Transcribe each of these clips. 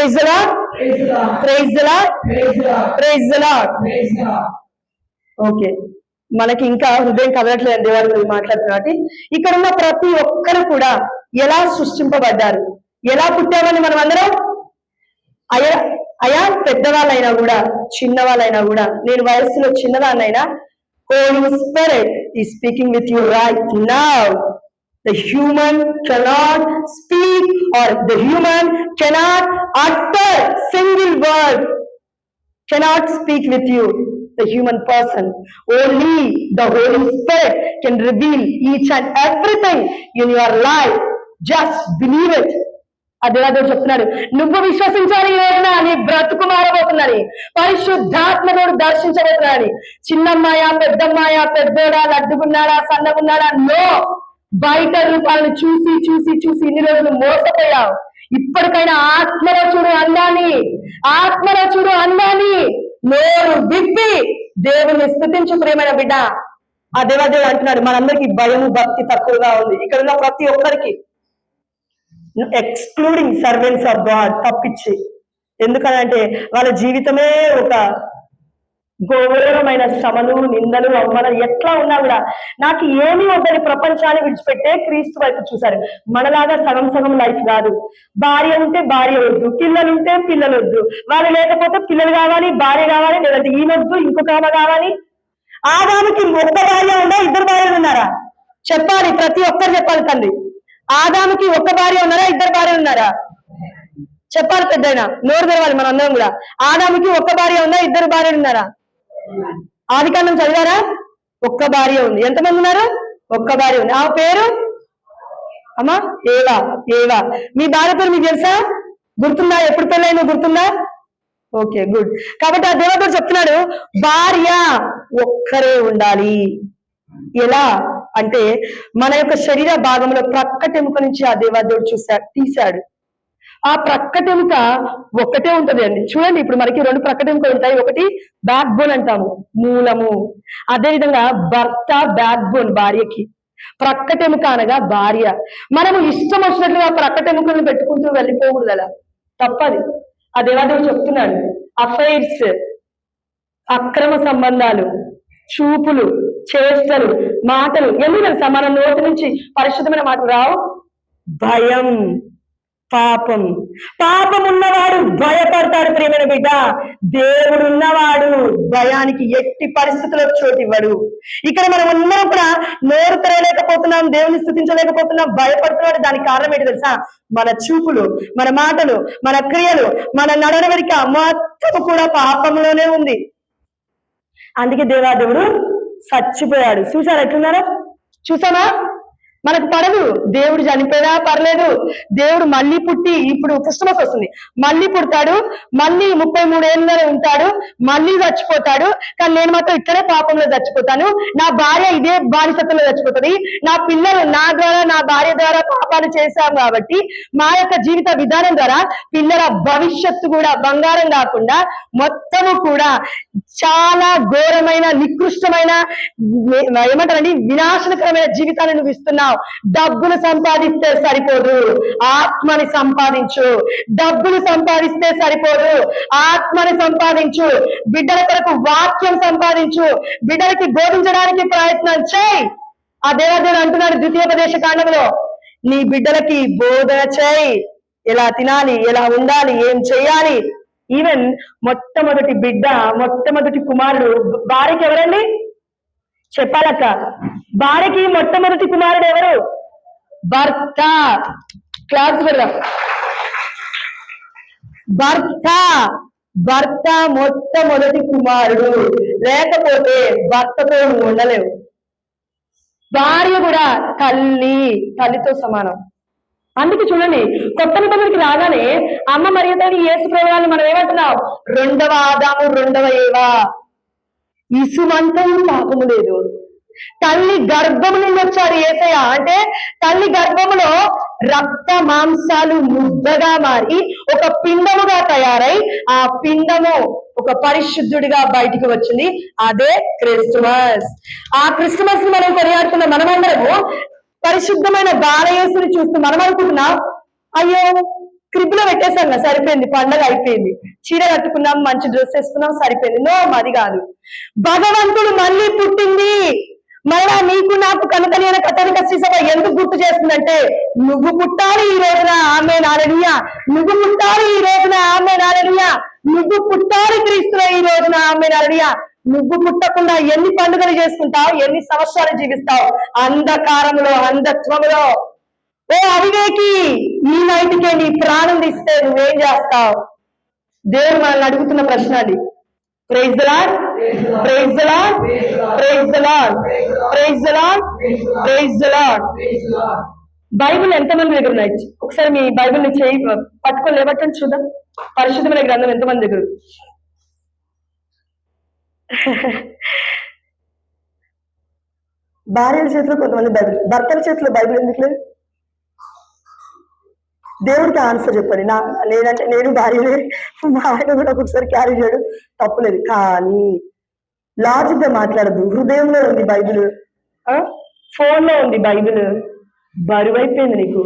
Praise. Praise. Praise. Okay మనకి ఇంకా హృదయం కదలట్లేదు దేవాల గురించి కాబట్టి. ఇక్కడ ఉన్న ప్రతి ఒక్కరు కూడా ఎలా సృష్టింపబడ్డారు? ఎలా పుట్టామని మనం అందరం? అయా అయా పెద్దవాళ్ళైనా కూడా చిన్నవాళ్ళైనా కూడా నేను వయస్సులో చిన్నదాన్నైనా Holy Spirit is speaking with you right now The human cannot speak or the human cannot utter single word cannot speak with you, the human person. Only the Holy Spirit can reveal each and everything in your life. Just believe it. అదే చెప్తున్నాడు నువ్వు విశ్వసించాలి ఈ రోజున నీ బ్రతుకు మారబోతుందని పరిశుద్ధాత్మనుడు దర్శించబోతున్నాడు చిన్నమ్మాయా పెద్దమ్మాయా పెద్దోడా లడ్డుకున్నాడా సన్నగున్నాడా no బయట రూపాలను చూసి చూసి చూసి ఇన్ని రోజులు మోసపోయావు. ఇప్పటికైనా ఆత్మలో చూడు అందాన్ని ఆత్మలో చూడు అందాన్ని నోరు విప్పి దేవుని స్థుతించు ప్రేమైన బిడ్డ. ఆ దేవాదేవుడు అంటున్నాడు మనందరికి భయము భక్తి తక్కువగా ఉంది. ఇక్కడ ఉన్న ప్రతి ఒక్కరికి ఎక్స్క్లూడింగ్ సర్వెంట్స్ ఆఫ్ గాడ్ తప్పించి. ఎందుకనంటే వాళ్ళ జీవితమే ఒక ఘోరమైన శ్రమలు నిందలు అవమానాలు ఎట్లా ఉన్నా కూడా నాకు ఏమీ వద్దని ప్రపంచాన్ని విడిచిపెట్టే క్రీస్తు వైపు చూశారు. మనలాగా సగం సగం లైఫ్ కాదు. భార్య ఉంటే భార్య వద్దు పిల్లలు ఉంటే పిల్లలు వద్దు. వాళ్ళు లేకపోతే పిల్లలు కావాలి భార్య కావాలి లేదంటే ఈయనొద్దు ఇంకొక ఆమె కావాలి. ఆదాముకి ఒక్క భార్య ఉందా? ఇద్దరు భార్యలు ఉన్నారా? చెప్పాలి ప్రతి ఒక్కరు చెప్పాలి తండ్రి ఆదాముకి ఒక్క భార్య ఉన్నారా? ఇద్దరు భార్య ఉన్నారా? చెప్పాలి పెద్దయినా నోరు తెరవాలి మన అందరం కూడా. ఆదాముకి ఒక్క భార్య ఉందా? ఇద్దరు భార్యలు ఉన్నారా? ఆదికాండం చదివారా? ఒక్క భార్య ఉంది. ఎంతమంది ఉన్నారు? ఒక్క భార్య ఉంది. ఆ పేరు? అమ్మా ఏవా? ఏవా? మీ భార్య పేరు మీకు తెలుసా? గుర్తుందా? ఎప్పుడు పెళ్ళైనా గుర్తుందా? Okay good. కాబట్టి ఆ దేవతడు చెప్తున్నాడు భార్య ఒక్కరే ఉండాలి. ఎలా? అంటే మన యొక్క శరీర భాగంలో ప్రక్కటెముక నుంచి ఆ దేవాదేవుడు చూశాడు తీశాడు. ఆ ప్రక్కటెముక ఒక్కటే ఉంటది అండి. చూడండి ఇప్పుడు మనకి రెండు ప్రక్కటెముకలు ఉంటాయి. ఒకటి బ్యాక్ బోన్ అంటాము మూలము. అదేవిధంగా భర్త బ్యాక్ బోన్ భార్యకి. ప్రక్కటెముక అనగా భార్య. మనము ఇష్టం వచ్చినట్లుగా ప్రక్కటెముకలను పెట్టుకుంటూ వెళ్ళిపోకూడదు అలా. తప్పది. ఆ దేవాదేవుడు చెప్తున్నాడు అఫైర్స్ అక్రమ సంబంధాలు చూపులు చేష్టలు మాటలు ఎందుకంటే తెలుసా మన నోటి నుంచి పరిశుద్ధమైన మాటలు రావు? భయం. పాపం. పాపం ఉన్నవాడు భయపడతాడు ప్రేమైన బిడ్డ. దేవుడు ఉన్నవాడు భయానికి ఎట్టి పరిస్థితుల్లో చోటు ఇవ్వడు. ఇక్కడ మనం ఉన్నాం కూడా నోరు తెరలేకపోతున్నాం దేవుని స్థుతించలేకపోతున్నాం భయపడుతున్నాడు. దానికి కారణం ఏంటి తెలుసా? మన చూపులు మన మాటలు మన క్రియలు మన నడవడిక మొత్తం కూడా పాపంలోనే ఉంది. అందుకే దేవాదేవుడు చచ్చిపోయాడు. చూసారా ఎట్లున్నారా? చూసామా? మనకు పడదు. దేవుడు చనిపోయినా పర్లేదు. దేవుడు మళ్ళీ పుట్టి ఇప్పుడు క్రిస్టమస్ వస్తుంది. మళ్ళీ పుడతాడు. మళ్ళీ ముప్పై మూడేళ్ళలో ఉంటాడు. మళ్ళీ చచ్చిపోతాడు. కానీ నేను మాత్రం ఇక్కడే పాపంలో చచ్చిపోతాను. నా భార్య ఇదే బానిసత్వంలో చచ్చిపోతుంది. నా పిల్లలు నా ద్వారా నా భార్య ద్వారా పాపాలు చేశాం కాబట్టి మా యొక్క జీవిత విధానం ద్వారా పిల్లల భవిష్యత్తు కూడా బంగారం కాకుండా మొత్తము కూడా చాలా ఘోరమైన నికృష్టమైన ఏమంటారండి? వినాశనకరమైన జీవితాన్ని నువ్వు ఇస్తున్నావు. డబ్బులు సంపాదిస్తే సరిపోదు. ఆత్మని సంపాదించు. డబ్బులు సంపాదిస్తే సరిపోదు. ఆత్మని సంపాదించు. బిడ్డల కొరకు వాక్యం సంపాదించు. బిడ్డలకి బోధించడానికి ప్రయత్నం చేయి. ఆ దేవదేవుడు అంటున్నాడు ద్వితీయోపదేశ కాండంలో నీ బిడ్డలకి బోధన చేయి. ఎలా తినాలి? ఎలా ఉండాలి? ఏం చేయాలి? ఈవెన్ మొట్టమొదటి బిడ్డ మొట్టమొదటి కుమారుడు భార్యకి ఎవరండి? చెప్పాలక్క. భార్యకి మొట్టమొదటి కుమారుడు ఎవరు? భర్త. క్లాస్ పెడదాం. భర్త. భర్త మొట్టమొదటి కుమారుడు. లేకపోతే భర్తతో నువ్వు ఉండలేవు. భార్య కూడా తల్లి తల్లితో సమానం. అందుకే చూడండి కొత్త నిబంధనకి రాగానే అమ్మ మరియతని యేసు ప్రభువాన్ని మనం ఏమంటున్నాం? రెండవ ఆదాము రెండవ ఏవా. ఇసుమంతం పాపము లేదు. తల్లి గర్భము నుండి వచ్చాడు ఏసయ్య. అంటే తల్లి గర్భములో రక్త మాంసాలు ముద్దగా మారి ఒక పిండముగా తయారై ఆ పిండము ఒక పరిశుద్ధుడిగా బయటికి వచ్చింది. అదే క్రిస్మస్. ఆ క్రిస్మస్ని మనం కొనియాడుతున్న మనమందరము పరిశుద్ధమైన బాలయేసుని చూస్తూ మనం అనుకుంటున్నాం అయ్యో క్రిబ్లో సరిపోయింది పండగ అయిపోయింది. చీర కట్టుకున్నాం మంచి డ్రెస్ వేసుకున్నాం సరిపోయింది. నో అది కాదు. భగవంతుడు మళ్ళీ పుట్టింది. మళ్ళా నీకు నాకు కనకలియన కథనిక శ్రీసభ ఎందుకు గుర్తు చేస్తుందంటే నువ్వు పుట్టాలి ఈ రోజున ఆమె నారడియ నువ్వు పుట్టాలి ఈ రోజున ఆమె నారడియ నువ్వు పుట్టాలి క్రీస్తులో ఈ రోజున ఆమె నారడియ నువ్వు పుట్టకుండా ఎన్ని పండుగలు చేసుకుంటావు ఎన్ని సంవత్సరాలు జీవిస్తావు? అంధకారంలో అంధత్వములో. ఓ అవివేకి ఈ నైటికే నీ ప్రాణం తీస్తే నువ్వేం చేస్తావు? దేవుడు మనల్ని అడుగుతున్న ప్రశ్న అది. Praise the Lord praise the Lord praise the Lord praise the Lord praise the Lord Bible ఎంతమంది దగ్గర ఉన్నాయి ఒకసారి మీ బైబిల్ని చేయి పట్టుకొని లేబట్టండి చూద్దాం పరిశుద్ధమైన గ్రంథం ఎంతమంది దగ్గర ఉంది? భార్యల చేతిలో కొంతమంది బైబిల్ భర్తల చేతిలో బైబిల్ ఎందుకు లేదు దేవుడికి ఆన్సర్ చెప్పండి. నా లేదంటే నేను భార్యనే మా ఆయన కూడా ఒకసారి క్యారీ చేయడం. తప్పులేదు కానీ లాజిక్గా మాట్లాడదు హృదయంలో ఉంది బైబిల్. ఫోన్లో ఉంది బైబిల్. బరువైపోయింది నీకు.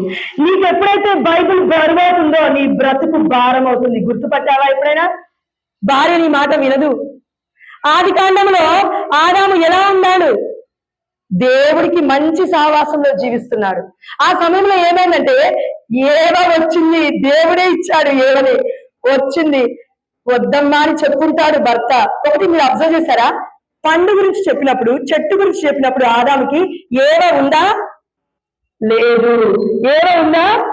నీకు ఎప్పుడైతే బైబిల్ బరువు అవుతుందో నీ బ్రతుకు భారం అవుతుంది గుర్తుపట్టావా ఎప్పుడైనా? భార్య నీ మాట వినదు. ఆది కాండంలో ఆదాము ఎలా ఉన్నాడు? దేవుడికి మంచి సావాసంలో జీవిస్తున్నాడు. ఆ సమయంలో ఏమైందంటే ఏవ వచ్చింది దేవుడే ఇచ్చాడు ఏవని వచ్చింది. వద్దమ్మా అని చెప్పుకుంటాడు భర్త. ఒకటి మీరు అబ్జర్వ్ చేశారా? పండు గురించి చెప్పినప్పుడు చెట్టు గురించి చెప్పినప్పుడు ఆదాముకి ఏవ ఉందా? లేదు. ఏవ ఉందా?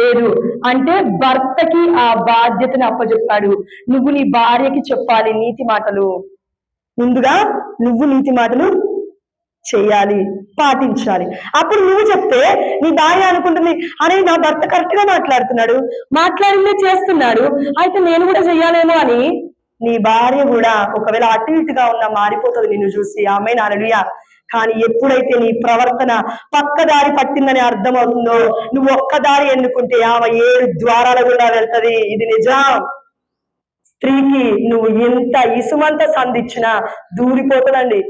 లేదు. అంటే భర్తకి ఆ బాధ్యతను అప్పచెప్పాడు. నువ్వు నీ భార్యకి చెప్పాలి నీతి మాటలు. ముందుగా నువ్వు నీతి మాటలు చేయాలి పాటించాలి. అప్పుడు నువ్వు చెప్తే నీ భార్య అనుకుంటుంది అరే నా భర్త కరెక్ట్గా మాట్లాడుతున్నాడు మాట్లాడిందే చేస్తున్నాడు అయితే నేను కూడా చెయ్యాలేమో అని. నీ భార్య కూడా ఒకవేళ అటు ఇటుగా ఉన్న మారిపోతుంది నిన్ను చూసి. ఆమె నారలుయా కానీ ఎప్పుడైతే నీ ప్రవర్తన పక్కదారి పట్టిందని అర్థమవుతుందో నువ్వు ఒక్కదారి ఎన్నుకుంటే ఆమె ఏడు ద్వారాల గుండా వెళ్తది. ఇది నిజం. స్త్రీకి నువ్వు ఎంత ఇసుమంత సంధించినా దూరిపోతుందండి.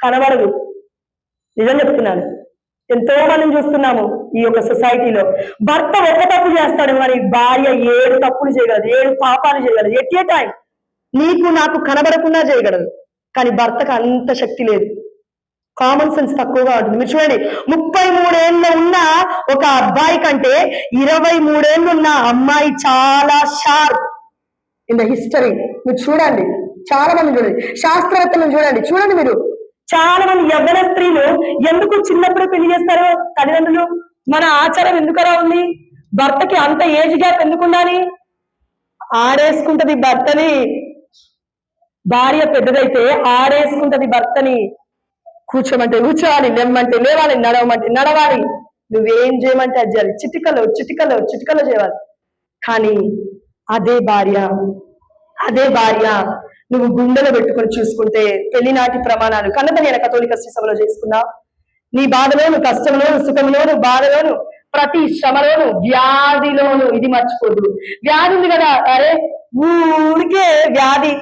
కనబడదు. నిజం చెప్తున్నాను. ఎంతో మనం చూస్తున్నాము ఈ యొక్క సొసైటీలో. భర్త ఒక తప్పు చేస్తాడు మరి భార్య ఏడు తప్పులు చేయగలదు ఏడు పాపాలు చేయగలదు ఎట్ ఏ టైం? నీకు నాకు కనబడకుండా చేయగలదు కానీ భర్తకు అంత శక్తి లేదు. కామన్ సెన్స్ తక్కువగా ఉంటుంది. మీరు చూడండి ముప్పై మూడేళ్ళు ఉన్న ఒక అబ్బాయి కంటే ఇరవై మూడేళ్ళు ఉన్న అమ్మాయి చాలా షార్ప్ ఇన్ ద హిస్టరీ మీరు చూడండి చాలా మంది చూడండి. శాస్త్రవేత్తలను చూడండి. చూడండి మీరు చాలా మంది యవ్వన స్త్రీలు ఎందుకు చిన్నప్పుడు పెళ్ళి చేస్తారు తల్లిదండ్రులు? మన ఆచారం ఎందుకలా ఉంది? భర్తకి అంత ఏజ్ గ్యాప్ ఎందుకుండాలి? ఆడేసుకుంటది భర్తని. భార్య పెద్దదైతే ఆడేసుకుంటది భర్తని. కూర్చోమంటే కూర్చోవాలి లేమ్మంటే లేవాలి నడవమంటే నడవాలి. నువ్వేం చేయమంటే అది చేయాలి. చిటికలో చిటికలో చిటికలో చేయాలి. కానీ అదే భార్య అదే భార్య. నువ్వు గుండెలో పెట్టుకొని చూసుకుంటే పెళ్ళినాటి ప్రమాణాలు కన్నతని కథోలిక సభలో చేసుకున్నావు నీ బాధలోను కష్టంలోను సుఖంలోను బాధలోను ప్రతి శ్రమలోను వ్యాధిలోను ఇది మర్చిపోదు. వ్యాధి ఉంది కదా అరే ఊరికే వ్యాధి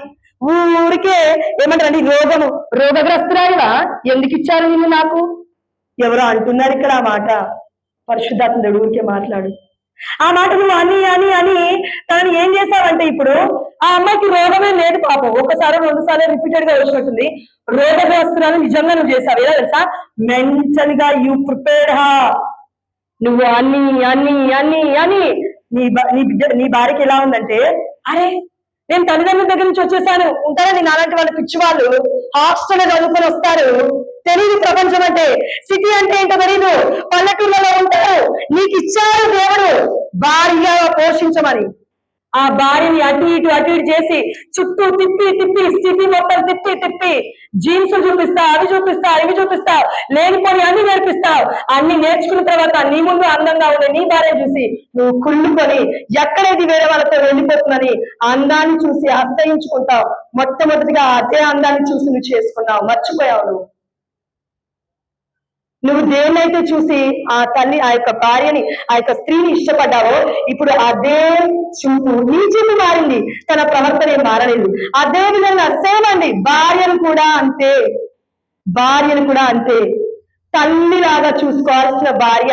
ఊరికే ఏమంటారండి రోగము. రోగగ్రస్తురాయివా ఎందుకు ఇచ్చారు నిన్ను నాకు? ఎవరో అంటున్నారు ఇక్కడ ఆ మాట. పరిశుద్ధాత్మ ఊరికే మాట్లాడు. ఆ మాట నువ్వు అని అని అని తనని ఏం చేశావంటే ఇప్పుడు ఆ అమ్మాయికి రోగమే లేదు పాపం. ఒకసారి రెండు సార్లు రిపీటెడ్గా వచ్చినట్టుంది. రోగగ్రస్తురాలు నిజంగా నువ్వు చేసావు ఎలా తెలుసా? మెంటల్గా యూ ప్రిపేర్డ్ హా. నువ్వు అన్ని అన్ని అని అని. నీ నీ బిడ్డ నీ భార్యకి ఎలా ఉందంటే అరే నేను తల్లిదండ్రుల దగ్గర నుంచి వచ్చేసాను. ఉంటారా? నేను అలాంటి వాళ్ళ పిచ్చి వాళ్ళు హాస్టల్ చదువుకొని వస్తారు. తెలియదు ప్రపంచం అంటే. సిటీ అంటే ఏంటో తెలీదు. పల్లెటూళ్ళలో ఉంటారు. నీకు ఇచ్చారు దేవుడు. భార్యగా పోషించమని ఆ భార్యని అటు ఇటు అటు ఇటు చేసి చుట్టూ తిప్పి తిప్పి స్థితి మొత్తం తిప్పి తిప్పి జీన్స్ చూపిస్తా అవి చూపిస్తా ఇవి చూపిస్తావు లేనిపోని అన్ని నేర్పిస్తావు. అన్ని నేర్చుకున్న తర్వాత నీ ముందు అందంగా ఉండే నీ భార్య చూసి నువ్వు కుళ్ళుకొని ఎక్కడేది వేరే వాళ్ళతో వెళ్ళిపోతుందని అందాన్ని చూసి అసహించుకుంటావు. మొట్టమొదటిగా అదే అందాన్ని చూసి నువ్వు చేసుకున్నావు. మర్చిపోయావు నువ్వు. నువ్వు దేన్నైతే చూసి ఆ తల్లి ఆ యొక్క భార్యని ఆ యొక్క స్త్రీని ఇష్టపడ్డావో ఇప్పుడు అదే చూపు నీ చూపు మారింది. తన ప్రవర్తన మారలేదు. అదే విధంగా సేమ్ అండి. భార్యను కూడా అంతే. భార్యను కూడా అంతే. తల్లిలాగా చూసుకోవాల్సిన భార్య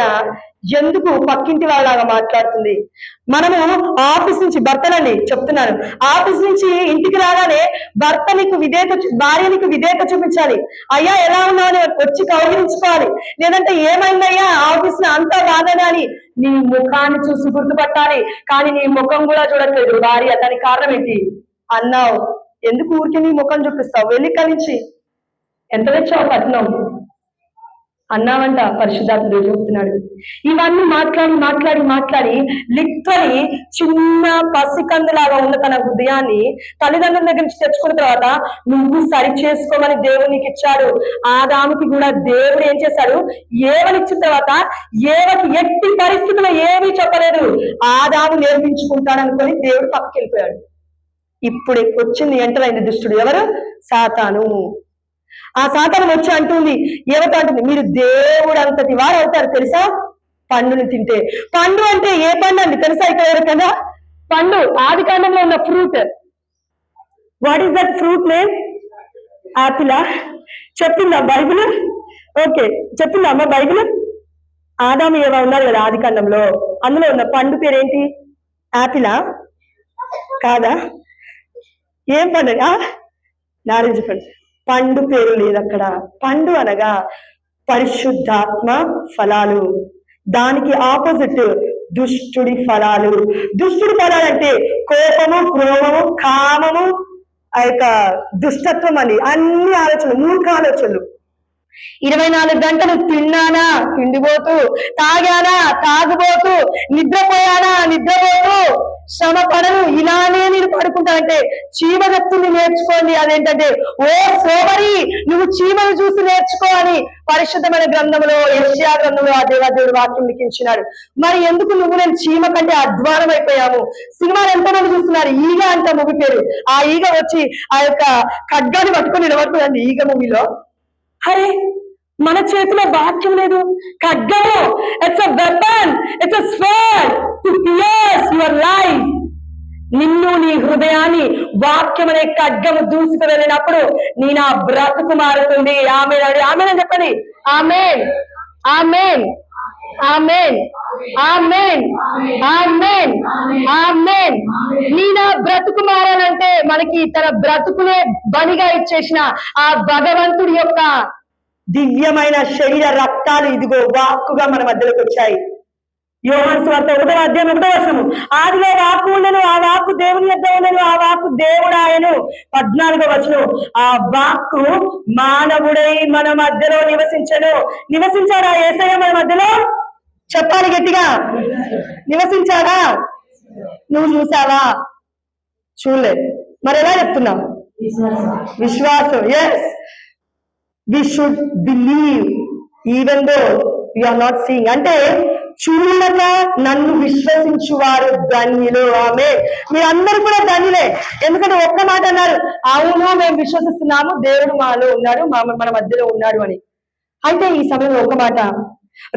ఎందుకు పక్కింటి వాళ్ళలాగా మాట్లాడుతుంది? మనము ఆఫీస్ నుంచి భర్తలని చెప్తున్నాను. ఆఫీస్ నుంచి ఇంటికి రాగానే భర్త నీకు విధేయత భార్య నీకు విధేయత చూపించాలి. అయ్యా ఎలా ఉన్నావు? వచ్చి కౌగిలించుకోవాలి. లేదంటే ఏమైందయ్యా? ఆఫీస్లో అంతా బాధనే అని నీ ముఖాన్ని చూసి గుర్తుపట్టాలి. కానీ నీ ముఖం కూడా చూడట్లేదు. భార్య దానికి కారణం ఏంటి? అన్నావు. ఎందుకు ఊరికి నీ ముఖం చూపిస్తావు? వెళ్ళి కలిసి ఎంత తెచ్చావు కట్నం అన్నావంట పరిశుద్ధాత్మ దేవుడు ఇవన్నీ మాట్లాడి మాట్లాడి మాట్లాడి లిటరలీ చిన్న పసికందులాగా ఉన్న తన హృదయాన్ని తల్లిదండ్రుల దగ్గర నుంచి తెచ్చుకున్న తర్వాత నువ్వు సరి చేసుకోమని దేవుడు నీకు ఇచ్చాడు. ఆదాముకి కూడా దేవుడు ఏం చేశాడు? ఏవనిచ్చిన తర్వాత ఏవకి ఎట్టి పరిస్థితుల్లో ఏమీ చెప్పలేదు. ఆదాము నేర్పించుకుంటాడనుకొని దేవుడు పక్కకి వెళ్ళిపోయాడు. ఇప్పుడు వచ్చింది ఎంటరైంది దుష్టుడు ఎవరు? సాతాను. ఆ సాతానం వచ్చి అంటుంది ఏమిటో అంటుంది? మీరు దేవుడు అంతటి వారు అవుతారు తెలుసా? పండుని తింటే. పండు అంటే ఏ పండు అండి? తెలుసా ఇక్కడ ఎవరికైనా? పండు ఆది కాండంలో ఉన్న fruit. What is that fruit name ఆపిలా. చెప్పిందా బైబిల్? ఓకే చెప్పిందా అమ్మ బైబిల్? ఆదాము ఏవో ఉన్నారు కదా ఆది కాండంలో. అందులో ఉన్న పండు పేరేంటి? ఆపిలా. కాదా? ఏం పండు నారింజ పండు. పండు పేరు లేదు అక్కడ పండు అనగా పరిశుద్ధాత్మ ఫలాలు. దానికి ఆపోజిట్ దుష్టుడి ఫలాలు. దుష్టుడి ఫలాలు అంటే కోపము క్రోమము కామము ఆ యొక్క దుష్టత్వం అని అన్ని ఆలోచనలు మూర్ఖ ఆలోచనలు. ఇరవై నాలుగు గంటలు తిన్నానా? తిండిపోతూ తాగానా? తాగుబోతూ నిద్రపోయానా? నిద్రపోతూ శ్రమ పడను ఇలానే నేను పడుకుంటానంటే చీమగత్తుని నేర్చుకోండి. అదేంటంటే ఓ సోమరి నువ్వు చీమను చూసి నేర్చుకో అని పరిశుద్ధమైన గ్రంథంలో యెషయా గ్రంథంలో ఆ దేవాదేవుడు వాక్యం లిఖించినాడు. మరి ఎందుకు నువ్వు నేను చీమ కంటే అధ్వానం అయిపోయాము సినిమాలు ఎంతమంది చూస్తున్నారు? ఈగ అంట మూవీ పేరు. ఆ ఈగ వచ్చి ఆ యొక్క ఖడ్గాన్ని పట్టుకొని నిలబడుతుందండి ఈగ మూవీలో. అరే మన చేతిలో వాక్యం లేదు. ఖడ్గము. It's a weapon it's a sword to pierce your life నిన్ను నీ హృదయాన్ని వాక్యం అనే ఖడ్గము దూసుకు వెళ్ళినప్పుడు నీ నా బ్రతుకు మారుతుంది. ఆమె ఆమె అని చెప్పండి. Amen. Amen. Amen. Amen. Amen. Amen. నీ నా బ్రతుకు మారాలంటే మనకి తన బ్రతుకునే బలిగా ఇచ్చేసిన ఆ భగవంతుడి యొక్క దివ్యమైన శరీర రక్తాలు ఇదిగో వాక్కుగా మన మధ్యలోకి వచ్చాయి. యోహాన్ స్వార్థ ఒకటో అధ్యాయం ఒకటో వర్షము ఆదిలో వాక్కు ఉండను ఆ వాక్కు దేవుని యొక్క ఉండను ఆ వాక్కు దేవుడు ఆయను పద్నాలుగో వచనం ఆ వాక్కు మానవుడై మన మధ్యలో నివసించను. నివసించాడా ఏసయ్య మన మధ్యలో? చెప్పాలి గట్టిగా. నివసించాడా? నువ్వు చూసావా చూడలేదు. మరి ఎలా చెప్తున్నావు? విశ్వాసం. Yes we should believe even though are not seeing అంటే చూడక నన్ను విశ్వసించువారు ధన్యులు. ఆమె మీరందరూ కూడా ధన్యులే. ఎందుకంటే ఒక్క మాట అన్నారు అవును మేము విశ్వసిస్తున్నాము దేవుడు మాలో ఉన్నాడు మన మధ్యలో ఉన్నాడు అని. అయితే ఈ సమయంలో ఒక మాట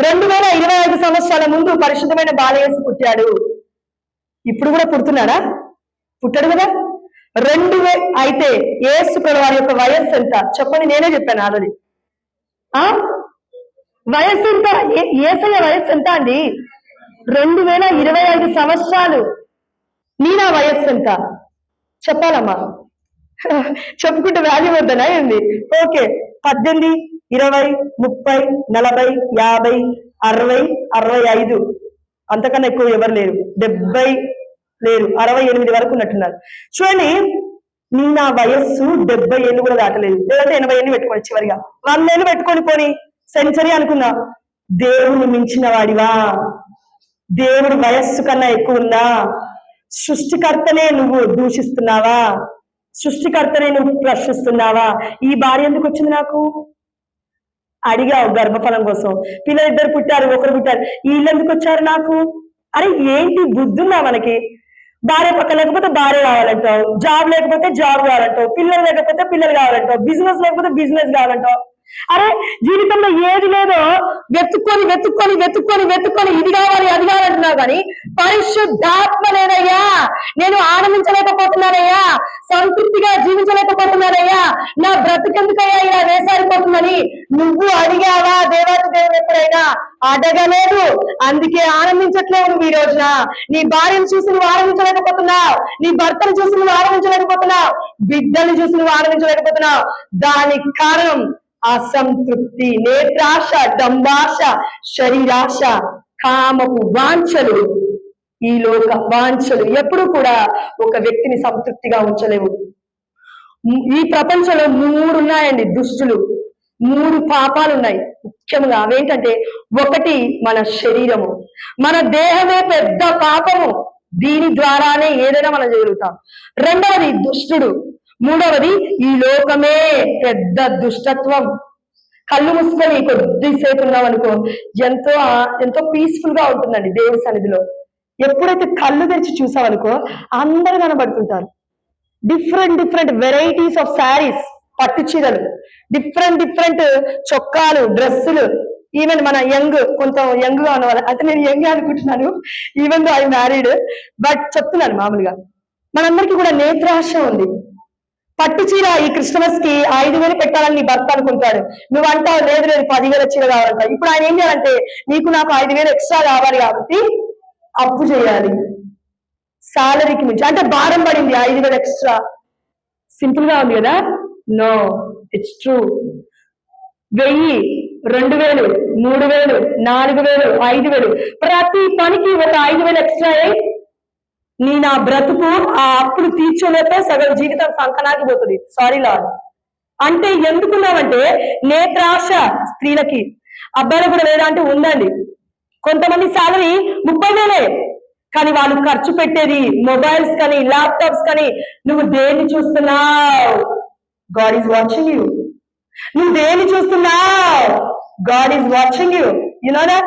రెండు వేల ఇరవై ఐదు సంవత్సరాల ముందు పరిశుద్ధమైన బాలయేసు పుట్టాడు. ఇప్పుడు కూడా పుడుతున్నాడా పుట్టాడు కదా? రెండు వే అయితే ఏసు వారి యొక్క వయస్సు ఎంత? చెప్పండి నేనే చెప్పాను ఆల్రెడీ. ఆ? వయస్సు ఎంత? ఏసయ్య వయస్సు ఎంత అండి? రెండు వేల ఇరవై ఐదు సంవత్సరాలు. నీనా వయస్సు ఎంత? చెప్పాలమ్మా. చెప్పుకుంటే వాల్యూ వద్దనా ఏంది? ఓకే పద్దెనిమిది ఇరవై ముప్పై నలభై యాభై అరవై అరవై ఐదు. అంతకన్నా ఎక్కువ ఎవరు లేరు. డెబ్బై లేరు. అరవై ఎనిమిది వరకు ఉన్నట్టున్నారు. చూడండి నీ నా వయస్సు డెబ్బై ఏళ్ళు కూడా దాటలేదు. లేదంటే ఎనభై ఏళ్ళు పెట్టుకోండి చివరిగా. వంద ఏళ్ళు పెట్టుకొని పోని. సెంచరీ అనుకున్నా. దేవుని మించిన వాడివా? దేవుడి వయస్సు కన్నా ఎక్కువ ఉందా? సృష్టికర్తనే నువ్వు దూషిస్తున్నావా? సృష్టికర్తనే నువ్వు ప్రశ్నిస్తున్నావా? ఈ భార్య ఎందుకు వచ్చింది నాకు? అడిగావు గర్భఫలం కోసం. పిల్లలు ఇద్దరు పుట్టారు ఒకరు పుట్టారు. వీళ్ళెందుకు వచ్చారు నాకు? అరే ఏంటి బుద్ధుందా మనకి? భార్య పక్క లేకపోతే భార్య కావాలంటావు. జాబ్ లేకపోతే జాబ్ కావాలంటావు. పిల్లలు లేకపోతే పిల్లలు కావాలంటావు. బిజినెస్ లేకపోతే బిజినెస్ కావాలంటావు. అరే జీవితంలో ఏది లేదో వెతుక్కొని వెతుక్కొని వెతుక్కొని వెతుక్కొని ఇది కావాలి అది కావాలంటున్నావు కానీ పరిశుద్ధాత్మ లేదయ్యా నేను ఆనందించలేకపోతున్నానయ్యా. సంతృప్తిగా జీవించలేకపోతున్నానయ్యా. నా బ్రతికెందుకయ్యా ఇలా వేసారిపోతుందని నువ్వు అడిగావా? దేవాది దేవుడు ఎప్పుడైనా? అడగలేదు. అందుకే ఆనందించట్లేవు నువ్వు ఈ రోజున. నీ భార్యను చూసి నువ్వు ఆనందించలేకపోతున్నావు. నీ భర్తను చూసి నువ్వు ఆనందించలేకపోతున్నావు. బిడ్డను చూసి నువ్వు ఆనందించలేకపోతున్నావు. దానికి కారణం అసంతృప్తి నేత్రాశ డంబాశ శరీరాశ కామపు వాంఛలు. ఈ లోక వాంఛలు ఎప్పుడు కూడా ఒక వ్యక్తిని సంతృప్తిగా ఉంచలేవు. ఈ ప్రపంచంలో మూడు ఉన్నాయండి దుష్టులు. మూడు పాపాలు ఉన్నాయి. ముఖ్యంగా అవేంటంటే ఒకటి మన శరీరము. మన దేహమే పెద్ద పాపము. దీని ద్వారానే ఏదైనా మనం చేయగలుగుతాం. రెండవది దుష్టుడు. మూడవది ఈ లోకమే పెద్ద దుష్టత్వం. కళ్ళు మూసుకొని కొద్దిసేపు ఉన్నాం అనుకో ఎంతో ఎంతో పీస్ఫుల్గా ఉంటుందండి దేవుడి సన్నిధిలో. ఎప్పుడైతే కళ్ళు తెరిచి చూసామనుకో అందరూ కనబడుతుంటారు. Different different varieties of saris పట్టు చీరలు. డిఫరెంట్ డిఫరెంట్ చొక్కాలు డ్రెస్సులు. ఈవెన్ మన యంగ్ కొంత యంగ్గా ఉన్నవాళ్ళు అంటే నేను యంగ్ అనుకుంటున్నాను ఈవెన్ ఐ మ్యారీడ్ బట్ చెప్తున్నాను మామూలుగా. మనందరికీ కూడా నేత్రాశ ఉంది. పట్టు చీర ఈ క్రిస్టమస్కి ఐదు వేలు పెట్టాలని నీ భర్త అనుకుంటాడు. నువ్వు అంటావు లేదు లేదు పదివేల చీర కావాలంట. ఇప్పుడు ఆయన ఏం చేయాలంటే నీకు నాకు ఐదు వేలు ఎక్స్ట్రా కావాలి కాబట్టి అప్పు చేయాలి. సాలరీకి మించి అంటే భారం పడింది ఐదు వేలు ఎక్స్ట్రా. సింపుల్గా ఉంది కదా? No it's true. వెయ్యి రెండు వేలు మూడు వేలు నాలుగు వేలు ఐదు వేలు. ప్రతి పనికి ఒక ఐదు వేలు ఎక్స్ట్రా అయ్యి నీ నా బ్రతుకు ఆ అప్పులు తీర్చోలేక సగం జీవితం సంకనాగిపోతుంది సారీ లాడ్ అంటే ఎందుకున్నామంటే నేత్రాశ స్త్రీలకి అబ్బాయిలు కూడా లేదా అంటే ఉందండి. కొంతమంది శాలరీ ముప్పై వేలే. కానీ వాళ్ళు ఖర్చు పెట్టేది మొబైల్స్ కానీ ల్యాప్టాప్స్ కానీ నువ్వు దేన్ని చూస్తున్నావు? గాడ్ ఈజ్ వాచింగ్ యూ నువ్వు దేన్ని చూస్తున్నావు? గాడ్ ఈజ్ వాచింగ్ యూ యునోనా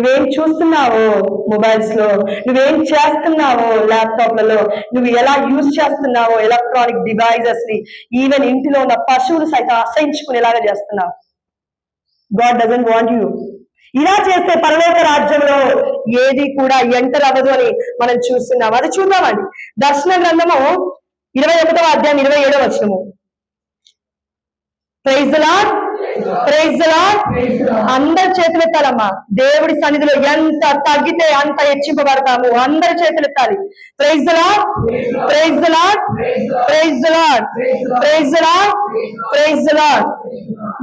నువ్వేం చూస్తున్నావో మొబైల్స్లో నువ్వేం చేస్తున్నావో ల్యాప్టాప్లలో? నువ్వు ఎలా యూజ్ చేస్తున్నావో ఎలక్ట్రానిక్ డివైజెస్ని ఈవెన్ ఇంటిలో ఉన్న పశువులు సైతం అసహించుకునేలాగా చేస్తున్నావు. God doesn't want you. ఇలా చేస్తే పరలోక రాజ్యంలో ఏది కూడా ఎంటర్ అవ్వదు అని మనం చూస్తున్నాం. అది చూద్దామండి. దర్శన గ్రంథము ఇరవై ఒకటవ అధ్యాయం ఇరవై ఏడవ వచ్చినము ప్రైజ్ ప్రైజ్ లాడ్ అందరి చేతులు ఎత్తాలమ్మా దేవుడి సన్నిధిలో ఎంత తగ్గితే అంత హెచ్చింపబడతాము అందరి చేతులు ఎత్తాలి praise Lord praise Lord praise Lord praise Lord praise Lord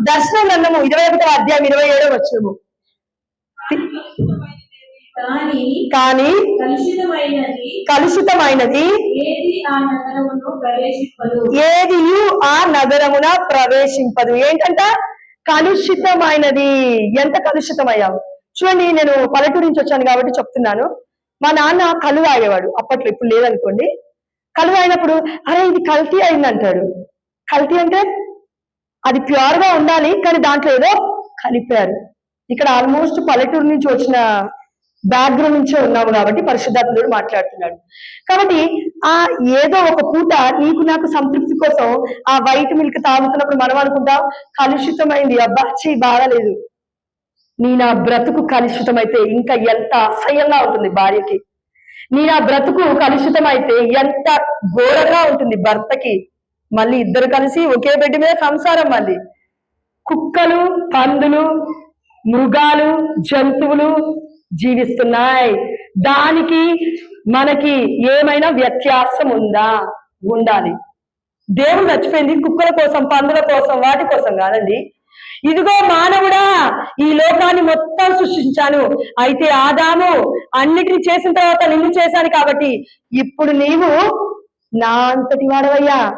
దర్శన గ్రంథము ఇరవై ఒకటో అధ్యాయం ఇరవై ఏడో వచ్చము కానీ కానీ కలుషితమైనది కలుషితమైనది ఏది ఆ నగరమును ప్రవేశింపదు ఏది ఆ నగరమున ప్రవేశింపదు ఏంటంట కలుషితమైనది. ఎంత కలుషితమయ్యావు? చూడండి నేను పల్లెటూరు నుంచి వచ్చాను కాబట్టి చెప్తున్నాను. మా నాన్న కలు ఆగేవాడు అప్పట్లో ఇప్పుడు లేదనుకోండి. కలు అయినప్పుడు అరే ఇది కల్తీ అయింది అంటాడు కల్తీ అంటే అది ప్యూర్గా ఉండాలి కానీ దాంట్లో ఏదో కలిపారు. ఇక్కడ ఆల్మోస్ట్ పల్లెటూరు నుంచి వచ్చిన బ్యాక్గ్రౌండ్ నుంచే ఉన్నాము కాబట్టి పరిశుద్ధాత్ముడు మాట్లాడుతున్నాడు. కాబట్టి ఆ ఏదో ఒక పూట నీకు నాకు సంతృప్తి కోసం ఆ వైట్ మిల్క్ తాగుతున్నప్పుడు మనం అనుకుంటాం కలుషితమైంది. అబ్బా చీ బాగాలేదు నీ నా బ్రతుకు కలుషితమైతే ఇంకా ఎంత అసహ్యంగా ఉంటుంది భార్యకి. నీ నా బ్రతుకు కలుషితమైతే ఎంత ఘోరంగా ఉంటుంది భర్తకి. మళ్ళీ ఇద్దరు కలిసి ఒకే బెడ్ మీద సంసారం మళ్ళీ. కుక్కలు పందులు మృగాలు జంతువులు జీవిస్తున్నాయి. దానికి మనకి ఏమైనా వ్యత్యాసం ఉందా? ఉండాలి. దేవుడు చచ్చిపోయింది కుక్కల కోసం పందుల కోసం వాటి కోసం కాదండి. ఇదిగో మానవుడా ఈ లోకాన్ని మొత్తం సృష్టించాను. అయితే ఆదాము అన్నిటిని చేసిన తర్వాత నిన్ను చేశాను కాబట్టి ఇప్పుడు నీవు నా అంతటి వాడవయ్యా.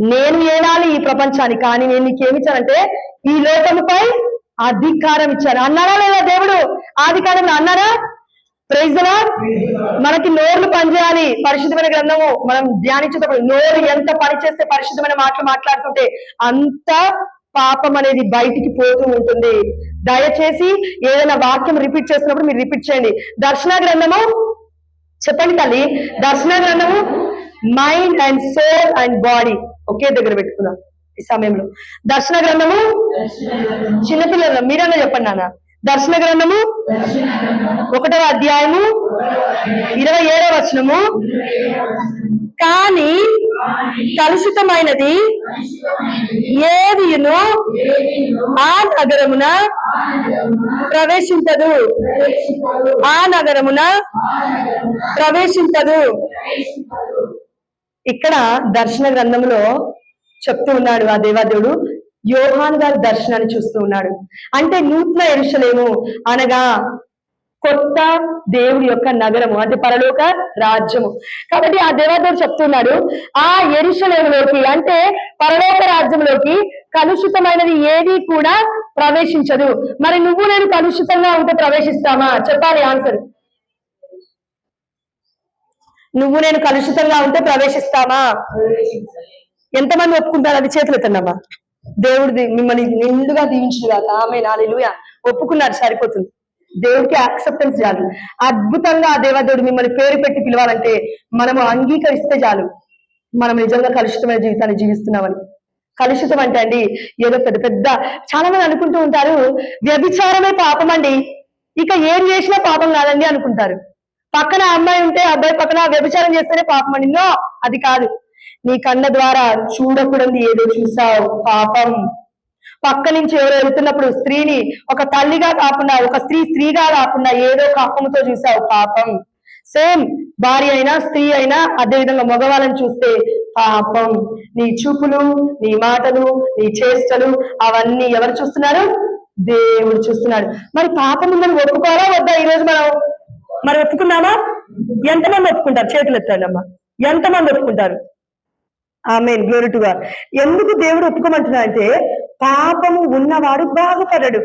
నేను ఏనాలి ఈ ప్రపంచాన్ని? కానీ నేను నీకేమిచ్చానంటే ఈ లోకముపై అధికారం ఇచ్చారు. అన్నారా లేదా దేవుడు? ఆధికారంలో అన్నారా? ప్రైజ్ మనకి నోర్లు పనిచేయాలి. పరిశుద్ధమైన గ్రంథము మనం ధ్యానించేటప్పుడు నోరు ఎంత పని చేస్తే పరిశుద్ధమైన మాటలు మాట్లాడుతుంటే అంత పాపం అనేది బయటికి పోతూ ఉంటుంది. దయచేసి ఏదైనా వాక్యం రిపీట్ చేసినప్పుడు మీరు రిపీట్ చేయండి. దర్శన గ్రంథము చెప్పండి తల్లి. దర్శన గ్రంథము mind and soul and body ఒకే దగ్గర పెట్టుకున్నాం. ఈ సమయంలో. దర్శన గ్రంథము? చిన్నపిల్లలు మీరన్నా చెప్పండి నాన్న. దర్శన గ్రంథము? ఒకటవ అధ్యాయము? ఇరవై ఏడవ వచనము? కానీ కలుషితమైనది ఏదియును? ఆ నగరమున ప్రవేశించదు. ఆ నగరమున ప్రవేశించదు. ఇక్కడ దర్శన గ్రంథంలో చెప్తూ ఉన్నాడు ఆ దేవాదేవుడు. యోహాన్ గారి దర్శనాన్ని చూస్తూ ఉన్నాడు. అంటే నూతన ఎరుషలేము అనగా కొత్త దేవుడి యొక్క నగరము అంటే పరలోక రాజ్యము. కాబట్టి ఆ దేవాదేవుడు చెప్తున్నాడు ఆ ఎరుషలేములోకి అంటే పరలోక రాజ్యంలోకి కలుషితమైనది ఏది కూడా ప్రవేశించదు. మరి నువ్వు నేను కలుషితంగా ఉంటే ప్రవేశిస్తామా? చెప్పాలి ఆన్సర్. నువ్వు నేను కలుషితంగా ఉంటే ప్రవేశిస్తామా? ఎంతమంది ఒప్పుకుంటారు? అది చేతులు ఎత్తండమ్మా దేవుడిది మిమ్మల్ని నిండుగా దీవించింది కాక ఆమె నాలుగుయ ఒప్పుకున్నారు సరిపోతుంది. దేవుడికి యాక్సెప్టెన్స్ చాలు. అద్భుతంగా ఆ దేవదేవుడు మిమ్మల్ని పేరు పెట్టి పిలవాలంటే మనము అంగీకరిస్తే చాలు. మనం నిజంగా కలుషితమైన జీవితాన్ని జీవిస్తున్నామని. కలుషితం అంటే అండి ఏదో పెద్ద పెద్ద చాలా మంది అనుకుంటూ ఉంటారు వ్యభిచారమే పాపం అండి. ఇక ఏం చేసినా పాపం కాదండి అనుకుంటారు. పక్కన అమ్మాయి ఉంటే అబ్బాయి పక్కన వ్యభిచారం చేస్తేనే పాపం అండి. నో అది కాదు. నీ కళ్ళ ద్వారా చూడకూడదు ఏదో చూసావు పాపం. పక్క నుంచి ఎవరో వెళ్తున్నప్పుడు స్త్రీని ఒక తల్లిగా కాకుండా ఒక స్త్రీ స్త్రీగా కాకుండా ఏదో పాపముతో చూసావు పాపం. సేమ్ భార్య అయినా స్త్రీ అయినా అదే విధంగా మగవాళ్ళని చూస్తే పాపం. నీ చూపులు నీ మాటలు నీ చేష్టలు అవన్నీ ఎవరు చూస్తున్నారు? దేవుడు చూస్తున్నాడు. మరి పాపం మనం ఒప్పుకోవాలా వద్దా ఈ రోజు మనం? మరి ఒప్పుకున్నామా? ఎంతమంది ఒప్పుకుంటారు? చేతులు ఎత్తాడమ్మా ఎంతమంది ఒప్పుకుంటారు? ఆమె గ్లోరిటుగా టు ఎందుకు దేవుడు ఒప్పుకోమంటున్నా అంటే పాపము ఉన్నవాడు బాగుపడడు.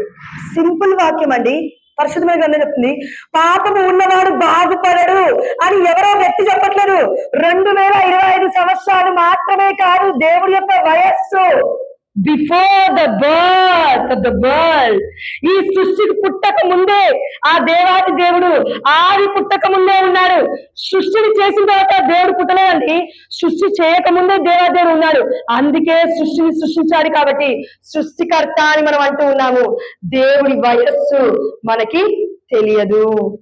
సింపుల్ వాక్యం అండి. పరిశుద్ధమైన గ్రంథం చెప్తుంది. పాపము ఉన్నవాడు బాగుపడడు అని ఎవరో వ్యక్తి చెప్పట్లేదు. రెండు వేల ఇరవై ఐదు సంవత్సరాలు మాత్రమే కాదు దేవుడి యొక్క వయస్సు. Before the birth of the world ఈ సృష్టికి పుట్టక ముందే ఆ దేవాది దేవుడు ఆది పుట్టక ముందే ఉన్నాడు. సృష్టిని చేసిన తర్వాత దేవుడు పుట్టలేదండి. సృష్టి చేయక ముందే దేవాదేవుడు ఉన్నాడు. అందుకే సృష్టిని సృష్టించాడు కాబట్టి సృష్టికర్త అని మనం అంటూ ఉన్నాము. దేవుడి వయస్సు మనకి తెలియదు.